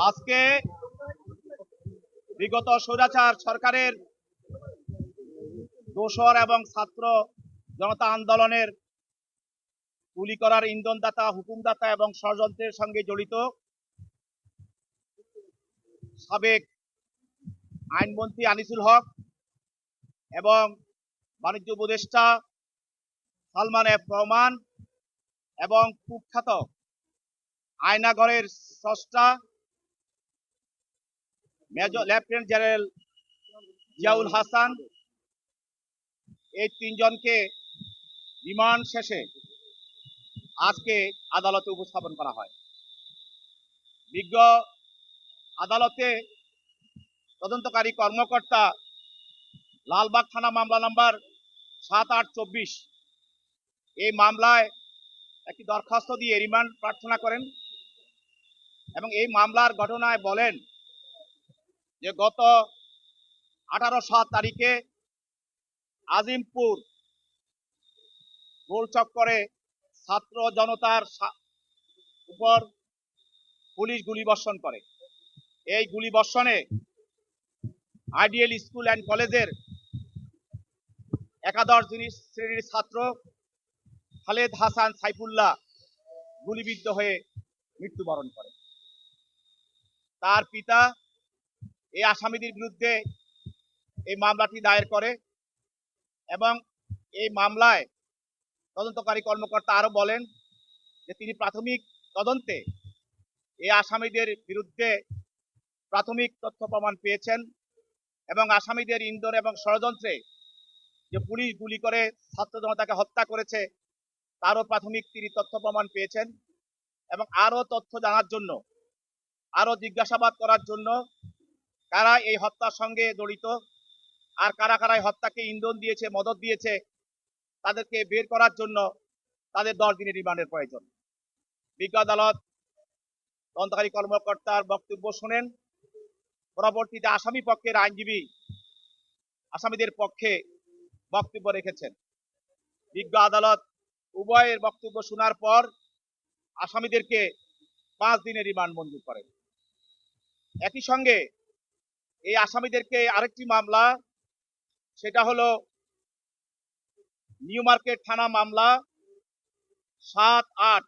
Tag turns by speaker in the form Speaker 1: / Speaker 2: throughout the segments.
Speaker 1: আজকে বিগত স্বৈরাচার সরকারের দোসর এবং ছাত্র জনতা আন্দোলনের গুলি করার ইন্ধনদাতা, হুকুমদাতা এবং ষড়যন্ত্রের সঙ্গে জড়িত সাবেক আইনমন্ত্রী আনিসুল হক এবং বাণিজ্য উপদেষ্টা সালমান এফ রহমান এবং কুখ্যাত আয়নাঘরের স্রষ্টা major lieutenant general Ziaul Hasan, এই তিনজনকে রিমান্ড শেষে আজকে আদালতে উপস্থাপন করা হয়। বিজ্ঞ আদালতে তদন্তকারী কর্মকর্তা লালবাগ থানা মামলা নাম্বার সাত আট চব্বিশ, এই মামলায় একটি দরখাস্ত দিয়ে রিমান্ড প্রার্থনা করেন এবং এই মামলার ঘটনায় বলেন যে গত আঠারো সাত তারিখে আজিমপুর গোল চক্করে ছাত্র জনতার উপর পুলিশ গুলিবর্ষণ করে। এই গুলিবর্ষণে আইডিয়াল স্কুল অ্যান্ড কলেজের একাদশ শ্রেণির শ্রেণির ছাত্র খালেদ হাসান সাইফুল্লাহ গুলিবিদ্ধ হয়ে মৃত্যুবরণ করে। তার পিতা এই আসামিদের বিরুদ্ধে এই মামলাটি দায়ের করে এবং এই মামলায় তদন্তকারী কর্মকর্তা আরও বলেন যে তিনি প্রাথমিক তদন্তে এই আসামিদের বিরুদ্ধে প্রাথমিক তথ্য প্রমাণ পেয়েছেন এবং আসামিদের ইন্দোর এবং ষড়যন্ত্রে যে পুলিশ গুলি করে ছাত্র জনতাকে হত্যা করেছে, তারও প্রাথমিক তিনি তথ্য প্রমাণ পেয়েছেন এবং আরও তথ্য জানার জন্য, আরও জিজ্ঞাসাবাদ করার জন্য কারা এই হত্যার সঙ্গে জড়িত? আর কারা কারা এই হত্যাকে ইন্ধন দিয়েছে, মদত দিয়েছে? তাদেরকে বের করার জন্য তাদের দশ দিনের রিমান্ডের প্রয়োজন। বিজ্ঞ আদালত তদন্তকারী কর্মকর্তার বক্তব্য শোনেন। পরবর্তীতে আসামি পক্ষের আইনজীবী আসামিদের পক্ষে বক্তব্য রেখেছেন। বিজ্ঞ আদালত উভয়ের বক্তব্য শোনার পর আসামিদেরকে পাঁচ দিনের রিমান্ড মঞ্জুর করেন। একই সঙ্গে এই আসামিদেরকে আরেকটি মামলা, সেটা হলো নিউ মার্কেট থানা মামলা সাত আট,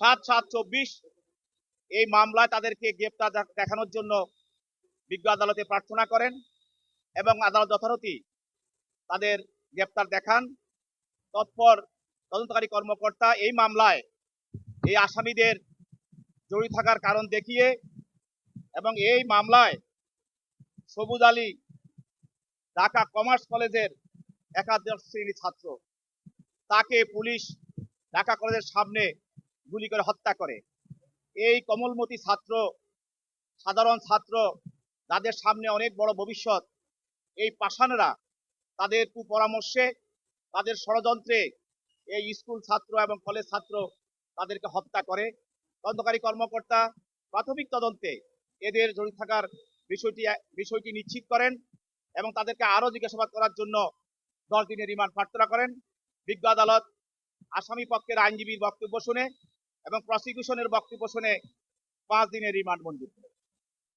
Speaker 1: সাত সাত চব্বিশ। এই মামলায় তাদেরকে গ্রেপ্তার দেখানোর জন্য বিজ্ঞ আদালতে প্রার্থনা করেন এবং আদালত যথারীতি তাদের গ্রেপ্তার দেখান। তৎপর তদন্তকারী কর্মকর্তা এই মামলায় এই আসামিদের জড়িত থাকার কারণ দেখিয়ে এবং এই মামলায় সবুজ আলী, ঢাকা কমার্স কলেজের একাদশ শ্রেণির ছাত্র। তাকে পুলিশ ঢাকা কলেজের সামনে গুলি করে হত্যা করে। এই কমলমতি ছাত্র, সাধারণ ছাত্র যাদের সামনে অনেক বড় ভবিষ্যৎ। এই পাষাণরা তাদের কুপরামর্শে, তাদের ষড়যন্ত্রে এই স্কুল ছাত্র এবং কলেজ ছাত্র তাদেরকে হত্যা করে। তদন্তকারী কর্মকর্তা প্রাথমিক তদন্তে এদের জড়িত থাকার বিষয়টি বিষয়টি নিশ্চিত করেন এবং তাদেরকে আরও জিজ্ঞাসাবাদ করার জন্য দশ দিনের রিমান্ড প্রার্থনা করেন। বিজ্ঞ আদালত আসামি পক্ষের আইনজীবীর বক্তব্য শুনে এবং প্রসিকিউশনের বক্তব্য শুনে পাঁচ দিনের রিমান্ড মঞ্জুর করে